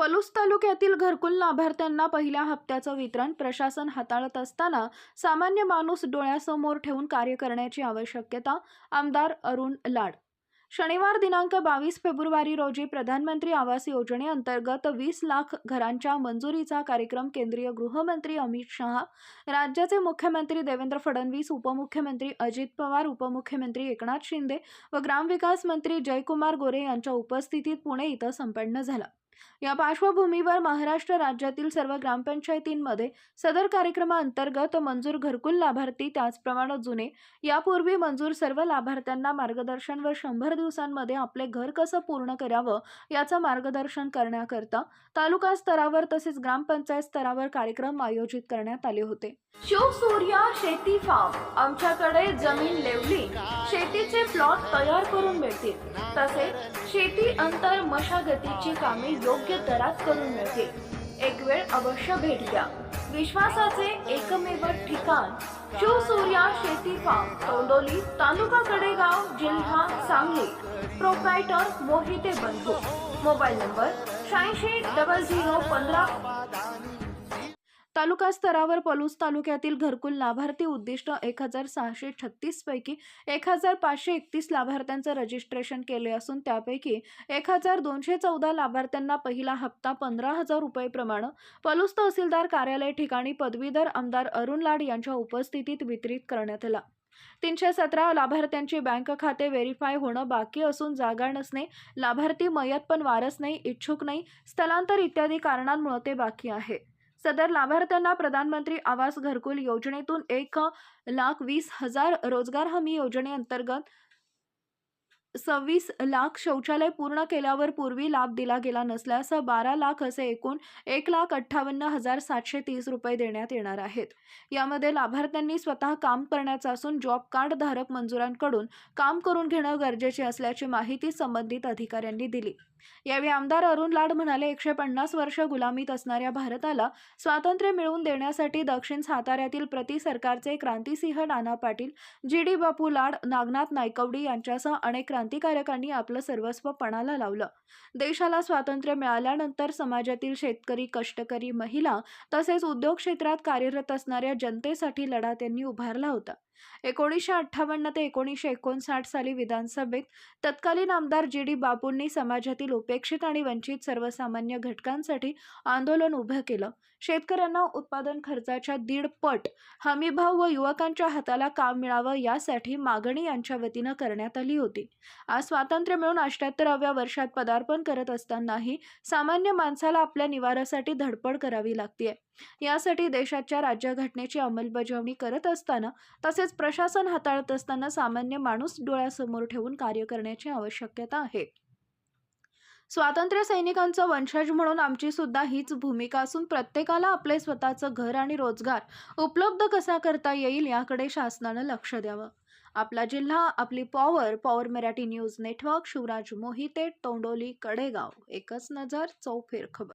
पलूस तालुक्यातील घरकुल लाभार्थ्यांना पहिल्या हप्त्याचं वितरण प्रशासन हाताळत असताना सामान्य माणूस डोळ्यासमोर ठेवून कार्य करण्याची आवश्यकता आमदार अरुण लाड. शनिवार दिनांक बावीस फेब्रुवारी रोजी प्रधानमंत्री आवास योजनेअंतर्गत वीस लाख घरांच्या मंजुरीचा कार्यक्रम केंद्रीय गृहमंत्री अमित शहा राज्याचे मुख्यमंत्री देवेंद्र फडणवीस उपमुख्यमंत्री अजित पवार उपमुख्यमंत्री एकनाथ शिंदे व ग्रामविकास मंत्री जयकुमार गोरे यांच्या उपस्थितीत पुणे इथं संपन्न झाला. या पार्श्वभूमीवर महाराष्ट्र राज्यातील सर्व ग्रामपंचायतींमध्ये सदर कार्यक्रमाअंतर्गत मंजूर घरकुल लाभार्थी त्याचप्रमाणे जुने यापूर्वी मंजूर सर्व लाभार्थ्यांना मार्गदर्शन व शंभर दिवसांमध्ये आपले घर कसं पूर्ण करावं याचं मार्गदर्शन करण्याकरता तालुका स्तरावर तसेच ग्रामपंचायत स्तरावर कार्यक्रम आयोजित करण्यात आले होते. शिवसूर्या शेती फार्म. आमच्याकडे जमीन लेवली. शेती शेतीचे प्लॉट तयार करून मिळतील. तसेच शेती अंतर मशागतीची कामे योग्य दरात करून मिळतील. एक वेळ अवश्य भेट द्या. विश्वासाचे एकमेव ठिकाण शिवसूर्या शेती फार्म तोंडोली तालुका कडेगाव जिल्हा सांगली. प्रोप्रायटर मोहिते बंधू. मोबाईल नंबर शहाऐंशी डबल झिरो पंधरा तालुका स्तरावर पलूस तालुक्यातील घरकुल लाभार्थी उद्दिष्ट एक हजार सहाशे छत्तीस पैकी एक हजार पाचशे एकतीस लाभार्थ्यांचं रजिस्ट्रेशन केले असून त्यापैकी एक हजार दोनशे चौदा लाभार्थ्यांना पहिला हप्ता पंधरा हजार रुपये प्रमाणे. पलूस तहसीलदार कार्यालय ठिकाणी पदवीधर आमदार अरुण लाड यांच्या उपस्थितीत वितरित करण्यात आला. तीनशे सतरा लाभार्थ्यांची बँक खाते व्हेरीफाय होणं बाकी असून जागा नसणे लाभार्थी मयत पण वारस नाही इच्छुक नाही स्थलांतर इत्यादी कारणांमुळे ते बाकी आहे. सदर लाभार्थ्यांना प्रधानमंत्री आवास घरकुल योजनेतून एक लाख वीस हजार रोजगार हमी योजनेअंतर्गत सव्वीस लाख शौचालय पूर्ण केल्यावर पूर्वी लाभ दिला गेला नसल्यास बारा लाख असे एकूण एक लाख अठ्ठावन्न हजार सातशे तीस रुपये देण्यात येणार आहेत. यामध्ये लाभार्थ्यांनी स्वतः काम करण्याचं असून जॉब कार्ड धारक मंजुरांकडून काम करून घेणं गरजेचे असल्याची माहिती संबंधित अधिकाऱ्यांनी दिली. यावेळी आमदार अरुण लाड म्हणाले एकशे पन्नास वर्ष गुलामीत असणाऱ्या भारताला स्वातंत्र्य मिळवून देण्यासाठी दक्षिण साताऱ्यातील प्रति सरकारचे क्रांतिसिंह नाना पाटील जी डी बापू लाड नागनाथ नायकवडी यांच्यासह अनेक क्रांतिकारकांनी आपलं सर्वस्व पणाला लावलं. देशाला स्वातंत्र्य मिळाल्यानंतर समाजातील शेतकरी कष्टकरी महिला तसेच उद्योग क्षेत्रात कार्यरत असणाऱ्या जनतेसाठी लढा त्यांनी उभारला होता. एकोणीसशे अठ्ठावन्न ते एकोणीसशे एकोणसाठ साली विधानसभेत तत्कालीन आमदार जी डी बापूंनी समाजातील उपेक्षित आणि वंचित सर्वसामान्य घटकांसाठी आंदोलन उभं केलं. शेतकऱ्यांना उत्पादन खर्चाच्या दीडपट हमीभाव व युवकांच्या हाताला काम मिळावं यासाठी मागणी यांच्या वतीनं करण्यात आली होती. आज स्वातंत्र्य मिळून अष्ट्याहत्तराव्या वर्षात पदार्पण करत असतानाही सामान्य माणसाला आपल्या निवारासाठी धडपड करावी लागते यासाठी देशाच्या राज्यघटनेची अंमलबजावणी करत असताना तसेच प्रशासन हाताळत असताना सामान्य माणूस डोळ्यासमोर ठेवून कार्य करण्याची आवश्यकता आहे. स्वातंत्र्य सैनिकांचा वंशज म्हणून आमची सुद्धा हीच भूमिका असून प्रत्येकाला आपले स्वतःचं घर आणि रोजगार उपलब्ध कसा करता येईल याकडे शासनानं लक्ष द्यावं. आपला जिल्हा आपली power power Marathi news network Shivraj Mohite Tondoli Kadegaon एकच नजर चौफेर खबर.